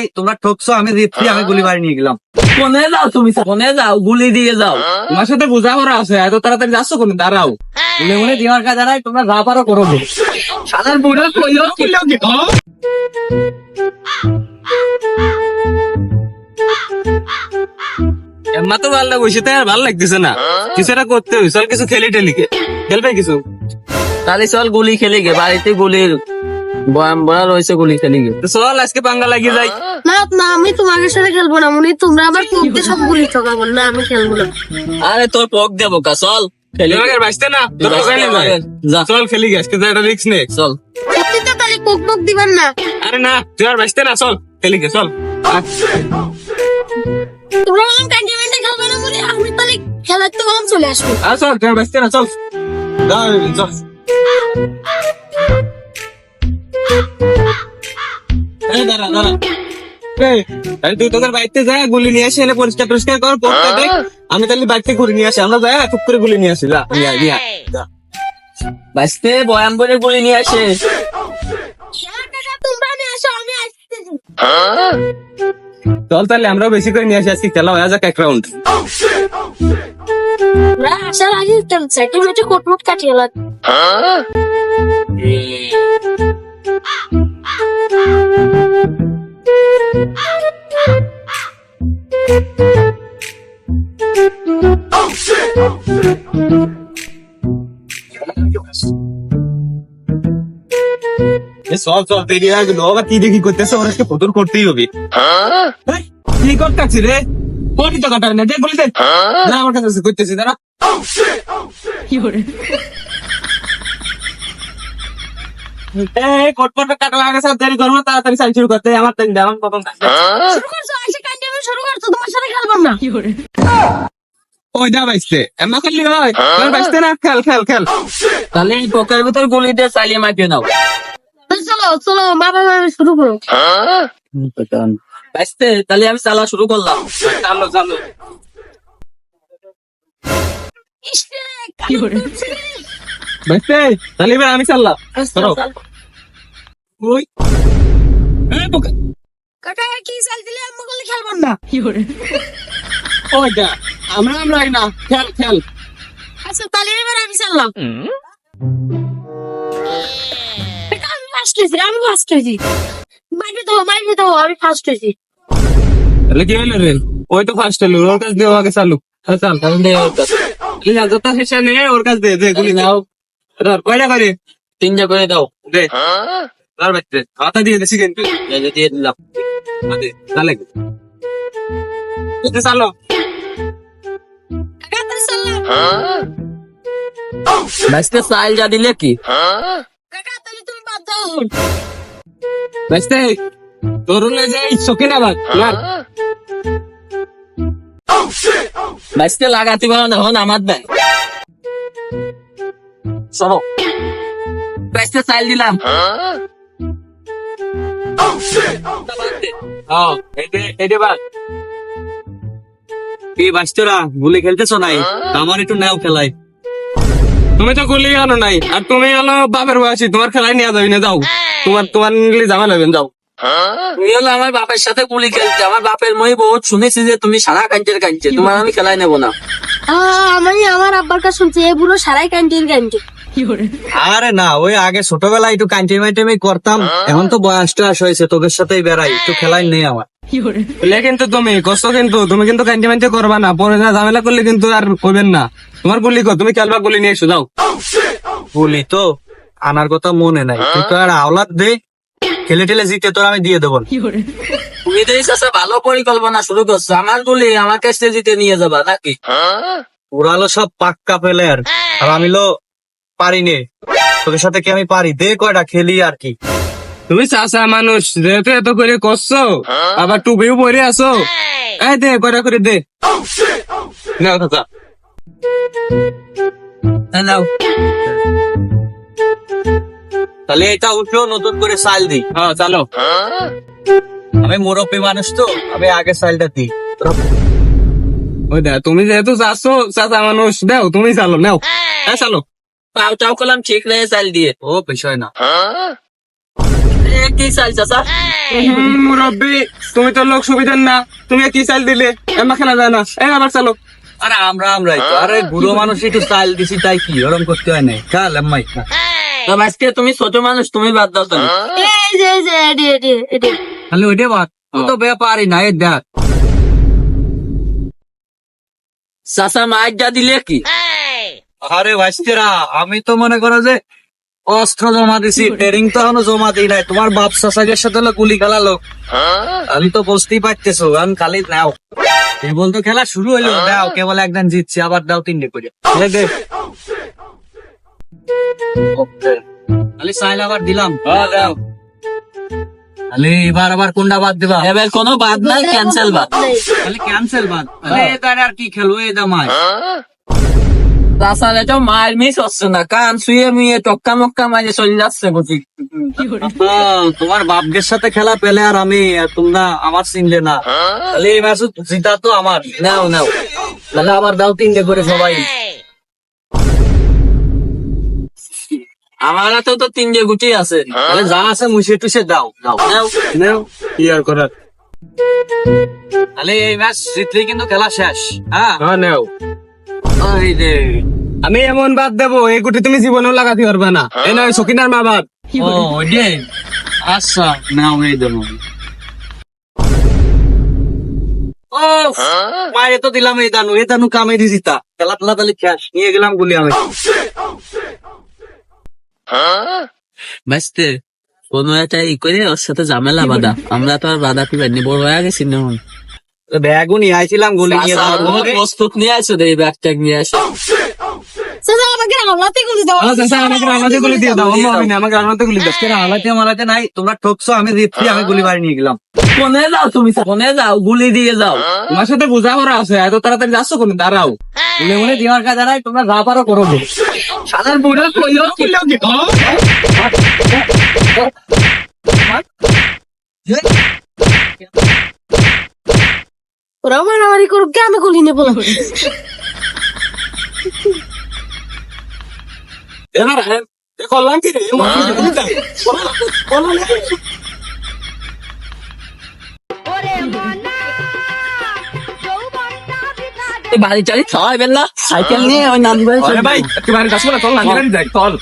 ভাই তোমরা ঠকছো, আমি জিতছি, আমি গুলি বাড়ি নিয়ে গেলাম। কোনে যাও তুমি? কোনে যাও? গুলি দিয়ে যাও। তোমার সাথে বোঝাপড়া আছে, এত তাড়াতাড়ি যাচ্ছ কোন? দাঁড়াও। মনে দিমার কাজ দাঁড়াই তোমরা যা পারো করো। সাদার বসে তাই আর ভালো লাগতেছে না। কিছু করতে চল কিছু খেলি টেলি খেলবে কিছু? তাহলে চল গুলি খেলি গে বাড়িতে গুলির বয়াম বয়া রয়েছে গুলি খেলি চল আজকে পাঙ্গা লাগিয়ে যাই। না না আমি তোমাদের সাথে খেলব না মনে তোমরা আবার কুকতে সব গুলি ঠকাবো না আমি খেলব না। আরে তোর পক দেবো কা চল খেলি। বাঁচতে না। যা। চল খেলি গে, আজকে তো একটা রিক্স নে। চল। সত্যি তো তাহলে কুক বুক দিবেন না। আরে না তুই আর বাঁচতে না চল খেলি গে, চল। তোমরা আমার ক্যান্টিনমেন্টে খেলবে না বলে আমি তাহলে খেলার তো চলে আসব। আয় চল তুই আর বাঁচতে না চল। চল। দাঁড়া দাঁড়া। তাহলে তুই তোদের বাড়িতে যা গুলি নিয়ে আসি এনে পরিষ্কার কর পড়তে দেখ। আমি তাহলে বাড়িতে ঘুরে নিয়ে আসি। আমরা যাই টুক করে গুলি নিয়ে আসি যা নিয়ে যা। বাঁচতে বয়াম বলে গুলি নিয়ে আসে। চল তাহলে আমরাও বেশি করে নিয়ে আসি আজকে খেলা হয়ে যাক এক রাউন্ড আসার আগে কোটমোট কাটিয়ে লাগ চল চল তেরি আগে লোক কি দেখি করতেছে ওরা আজকে ফতুর করতেই হবে। কি করতেছি রে? কোটি তো কাটার না দে। বলে দে আমার কাছে করতেছি দাঁড়া। এই কোটপট কাটা লাগে সব দেরি করব তাড়াতাড়ি সাইন শুরু করতে আমার তাই দেওয়ান প্রথম কাজ। শুরু করছ আসে ক্যান্টিনমেন্ট শুরু করছ তোমার সাথে খেলব না। ওই দা বাইসতে এমন করলি হয়? তোর বাইসতে না খেল খেল খেল। তাহলে এই পকের ভিতর গুলি দিয়ে চালিয়ে মাপিয়ে নাও। চলো চলো বাবা মামি শুরু করো। বাঁচতে তাহলে আমি চালা শুরু করলাম। চালো বাইসতে তাহলে এবার আমি চাললাম। ধরো। ওই। কাকা কি চাল দিলে আম্মু বলে খেলব না। ওই দা আমরা আমরা না খেল খেল আচ্ছা তাহলে এবার আমি চাললাম। আমি ফার্স্ট হয়েছি আমি ফার্স্ট হয়েছি। মাইকে দাও মাইকে দাও আমি ফার্স্ট হয়েছি। তাহলে কি রে? ওই তো ফার্স্ট হলো ওর কাছে দিয়ে আগে চালু হ্যাঁ, চাল ওর কাছে। যত শেষে নে ওর কাছে দে দে গুলি নাও। কয়টা করে? তিনটা করে দাও। দে। ধর বাচ্চা হাতা দিয়ে দিছি কিন্তু। দিয়ে দিলাম। দে চালে দে চালো। কাকা তাহলে চাল যা দিলে কি? বাদ দাও তোর যে চোখে না বাদ মার বাঁচতে লাগাতে পারো না হন আমার দেয়। চলো বাঁচতে চাল দিলাম। এদে এদে বাদ। কি বাঁচতরা গুলি খেলতেছ নাই? আমার একটু নাও খেলাই। তুমি তো গুলি আনো নাই আর তুমি হলো বাপের বয়সী তোমার খেলাই নিয়ে যাবি না যাও। তোমার তোমার নিলে জামা নেবেন যাও। তুমি হলো আমার বাপের সাথে গুলি খেলতে আমার বাপের মই বহুত শুনেছি যে তুমি সারা কাঞ্চের কাঞ্চে তোমার আমি খেলাই নেব না। আমি আমার আব্বার কাছে শুনছি এ বুড়ো সারাই ক্যান্টিন ক্যান্টিন আরে না ওই আগে ছোটবেলায় একটু কান্টিন মাইটেমি করতাম। এখন তো বয়স টয়স হয়েছে তোদের সাথেই বেড়াই একটু খেলাই নেই আমার। বলে কিন্তু তুমি কষ্ট কিন্তু তুমি কিন্তু কান্তি মানতে করবা না। পরে ঝামেলা করলে কিন্তু আর করবেন না। তোমার গুলি কর তুমি খেলবা গুলি নিয়ে এসো যাও। বলি তো আনার কথা মনে নাই। তুই তো আর আওলাদ দে খেলে টেলে জিতে তোর আমি দিয়ে দেবো। তুমি তো ভালো পরিকল্পনা শুরু করছ। আমার গুলি আমার কাছে জিতে নিয়ে যাবা নাকি? ওরা হলো সব পাক্কা প্লেয়ার আর আমি লো পারি নে তোদের সাথে কি আমি পারি? দে কয়টা খেলি আর কি। তুমি চাষা মানুষ যেহেতু এত করে করছ আবার টুপিও পরে আসো এই দে কয়টা করে দে। নাও চাচা। নাও। তাহলে এটা উঠেও নতুন করে সাইল দিই হ্যাঁ চালো। আমি মুরব্বী মানুষ তো আমি আগে সাইলটা দিই ওই দে তুমি যেহেতু চাচ্ছো চাচা মানুষ দেও তুমি চালো নাও। হ্যাঁ চালো। পাও টাও করলাম ঠিক রয়ে চাল দিয়ে ও বিষয় না এ কি চাল চাচা মুরব্বি তুমি তো লোক সুবিধার না তুমি কি চাল দিলে এমা খেলা যায় না এই আবার চালো আরে আমরা আমরাই তো আরে বুড়ো মানুষ একটু দিছি তাই কি? ওরম করতে হয় না কাল আজকে তুমি ছোট মানুষ তুমি বাদ দাও তো তাহলে ওইটা বাদ। ও তো ব্যাপারই না দেখ। চাচা মাইক যা দিলে কি? আরে ভাইস্তেরা, আমি তো মনে করো যে অস্ত্র জমা দিছি ট্রেনিং তো এখনও জমা দিই নাই। তোমার বাপ সাসাইয়ের সাথে হলো গুলি খেলা লোক। আমি তো বুঝতেই পারতেছো আমি খালি নাও কেবল তো খেলা শুরু হইল, দাও, কেবল একদিন জিতছি, আবার দাও তিনটে করে। দে। খালি সাইল আবার দিলাম। দাও। খালি এবার আবার কোনটা বাদ দিবা? এবার কোনো বাদ নাই ক্যান্সেল বাদ। খালি ক্যান্সেল বাদ। আরে এবার আর কি খেলব এই দামায় চাচার এটা মায়ের মিস হচ্ছে না। কান শুয়ে মুয়ে টক্কা মক্কা মাঝে চলে যাচ্ছে বুঝি। তোমার বাপদের সাথে খেলা পেলে আর আমি তোমরা আমার চিনলে না। তাহলে এই ম্যাচ জিতা তো আমার। নাও নাও। তাহলে আবার দাও তিনটে করে সবাই। আমার হাতেও তো তিনটে গুটি আছে। তাহলে যা আছে মুছে টুসে দাও দাও। নাও। নেও। কি আর করার? তাহলে এই ম্যাচ জিতলেই কিন্তু খেলা শেষ। হ্যাঁ। হ্যাঁ নেও। রে আমি এমন বাদ দেবো এই গুটি তুমি জীবনেও লাগাতে পারবে না। এই নয় সকিনার মা বাদ ও ওই আচ্ছা নাও এই দেবো। ও মায়ে তো দিলাম এই দানু এই দানু কামে নিয়ে গেলাম গুলি আমি। কোনো একটা ই করে ওর সাথে ঝামেলা বাধা। আমরা তো আর বাধা বড় হয়ে গেছি না। এখন। ব্যাগও নিয়ে আইছিলাম গুলি নিয়ে প্রস্তুত নিয়ে আসো এই ব্যাগ ট্যাগ নিয়ে আসো। চাচা আমাকে হামলাতে করে দাও। আমাকে রান্নাতে গুলি দিয়ে দাও। অন্য আমাকে রান্নাতে গুলি দাও। আজকে হালাতে মালাতে নাই তোমরা ঠকছো আমি গুলি বাড়ি নিয়ে গেলাম। কোনে যাও তুমি? কোনে যাও? গুলি দিয়ে যাও। তোমার সাথে বোঝা আছে এত তাড়াতাড়ি যাচ্ছ কোন? দাঁড়াও। মনে মনে দিমার কাজ নাই তোমরা যা পারো করো। সাদার বুড়ো কইও কি? ওরা মারামারি করুক আমি গুলি এবার এ করলাম কি রে এই বাড়ি টাড়ি খাওয়াই বেলা সাইকেল নিয়ে ওই নানি বাড়ি আরে ভাই একটু বাইরে যাচ্ছ না চল না যাই চল।